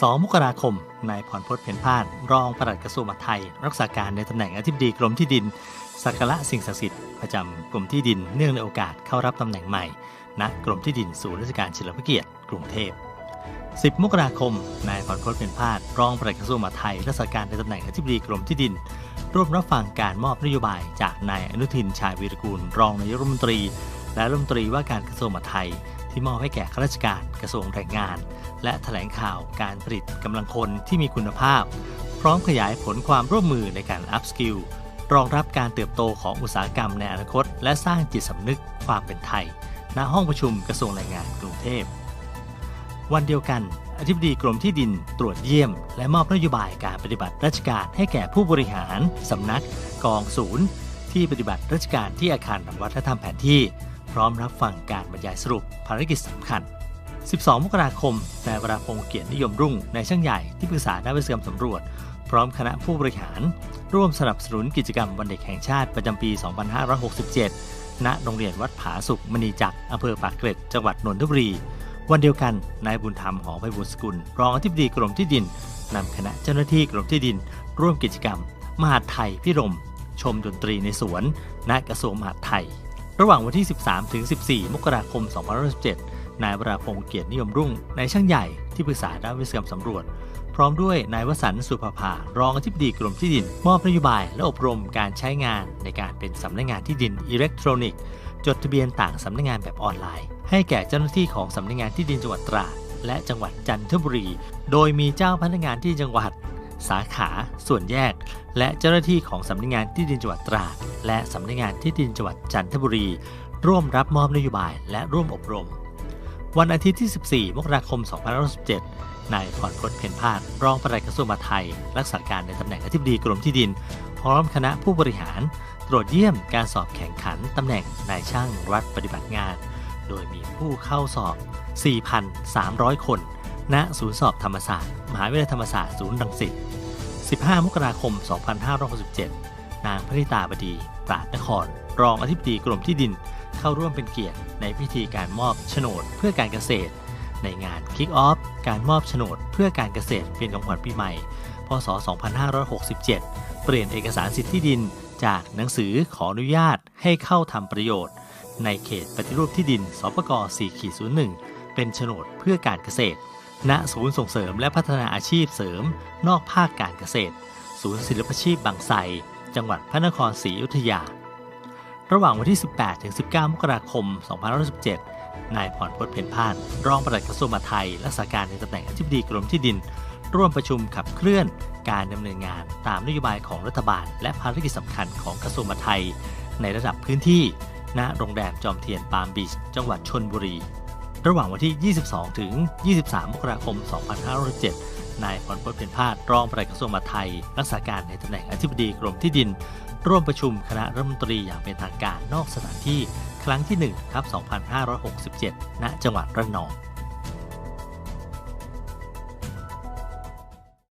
2 มกราคม นายพรพจน์เพ็ญพาดรองปลัดกระทรวงมหาดไทย รักษาการในตำแหน่งอธิบดีกรมที่ดิน สักการะสิ่งศักดิ์สิทธิ์ประจำกรมที่ดินเนื่องในโอกาสเข้ารับตำแหน่งใหม่ณกรมที่ดินศูนย์ราชการเฉลิมพระเกียรติกรุงเทพ 10 มกราคม นายพรพจน์เพ็ญพาดรองปลัดกระทรวงมหาดไทย รักษาการในตำแหน่งอธิบดีกรมที่ดิน ร่วมรับฟังการมอบนโยบายจากนายอนุทินชาญวีรกูล รองนายกรัฐมนตรี และรัฐมนตรีว่าการกระทรวงมหาดไทย ที่มอบให้แก่ข้าราชการกระทรวงแรงงาน และแถลงข่าวการผลิตกำลังคนที่มีคุณภาพ พร้อมขยายผลความร่วมมือในการอัพสกิลรองรับการเติบโตของอุตสาหกรรมในอนาคต และสร้างจิตสำนึกความเป็นไทย ณ ห้องประชุมกระทรวงแรงงานกรุงเทพ วันเดียวกัน อธิบดีกรมที่ดินตรวจเยี่ยม และมอบนโยบายการปฏิบัติราชการให้แก่ผู้บริหาร สำนัก กองศูนย์ ที่ปฏิบัติราชการที่อาคารวัฒนธรรมแผนที่ พร้อมรับฟังการบรรยายสรุปภารกิจสำคัญ 12 มกราคมนายวราพงศ์เกียรตินิยมรุ่งในช่างใหญ่ที่ปรึกษาด้านวิศวกรรมสำรวจ พร้อมคณะผู้บริหาร ร่วมสนับสนุนกิจกรรมวันเด็กแห่งชาติประจำปี 2567 ณ โรงเรียนวัดผาสุกมณีจักรอำเภอปากเกร็ด จังหวัดนนทบุรี วันเดียวกัน นายบุญธรรมหอไพบุญสกุล รองอธิบดีกรมที่ดินนำคณะเจ้าหน้าที่กรมที่ดิน ร่วมกิจกรรม มหาไทยพิรม ชมดนตรีในสวนณกระทรวงมหาดไทย ระหว่างวันที่ 13 ถึง 14 มกราคม 2567 นายวราพงศ์เกียรตินิยมรุ่ง นายช่างใหญ่ที่ปรึกษาด้านวิศวกรรมสำรวจ พร้อมด้วยนายวสันต์สุภาภารองอธิบดีกรมที่ดิน มอบนโยบายและอบรมการใช้งานในการเป็นสำนักงานที่ดินอิเล็กทรอนิกส์จดทะเบียนต่างสำนักงานแบบออนไลน์ ให้แก่เจ้าหน้าที่ของสำนักงานที่ดินจังหวัดตราดและจังหวัดจันทบุรี โดยมีเจ้าพนักงานที่จังหวัด สาขาส่วนแยก และเจ้าหน้าที่ของสำนักงานที่ดินจังหวัดตราด และสำนักงานที่ดินจังหวัดจันทบุรี ร่วมรับมอบนโยบายและร่วมอบรม วันอาทิตย์ที่ 14 มกราคม 2567นายพรพจน์เพ็ญพาดรองปลัดกระทรวงมหาดไทย รักษาการในตำแหน่งอธิบดีกรมที่ดิน พร้อมคณะผู้บริหาร ตรวจเยี่ยมการสอบแข่งขันตำแหน่งนายช่างรัฐปฏิบัติงาน โดยมีผู้เข้าสอบ 4,300 คนณศูนย์สอบธรรมศาสตร์ มหาวิทยาลัยธรรมศาสตร์ศูนย์รังสิต 15 มกราคม 2567 นางพริตาบดีปราดนคร รองอธิบดีกรมที่ดินเข้าร่วมเป็นเกียรติในพิธีการมอบโฉนดเพื่อการเกษตร ในงาน Kick Off การมอบโฉนดเพื่อการเกษตรเป็นของขวัญปีใหม่ พศ 2567 เปลี่ยนเอกสารสิทธิดิน จากหนังสือขออนุญาตให้เข้าทำประโยชน์ ในเขตปฏิรูปที่ดินสปก4-01 เป็นโฉนดเพื่อการเกษตร ณศูนย์ส่งเสริมและพัฒนาอาชีพเสริม นอกภาคการเกษตร ศูนย์ศิลปชีพบางไทรจังหวัดพระนครศรีอยุธยา ระหว่างวันที่ 18 ถึง 19 มกราคม 2517 นายพรพจน์เพ็ญพาดรองปลัดกระทรวงมหาดไทยรักษาการในตำแหน่งอธิบดีกรมที่ดิน ร่วมประชุมขับเคลื่อนการดำเนินงานตามนโยบายของรัฐบาล และภารกิจสำคัญของกระทรวงมหาดไทย ในระดับพื้นที่ณโรงแรมจอมเทียนปาล์มบีชจังหวัดชนบุรี ระหว่างวันที่ 22 ถึง 23 มกราคม 2567นายพรพจน์เพ็ญพาดรองปลัดกระทรวงมหาดไทย รักษาการในตำแหน่งอธิบดีกรมที่ดิน ร่วมประชุมคณะรัฐมนตรีอย่างเป็นทางการนอกสถานที่ครั้งที่1ทับ 2567 ณ จังหวัดระนอง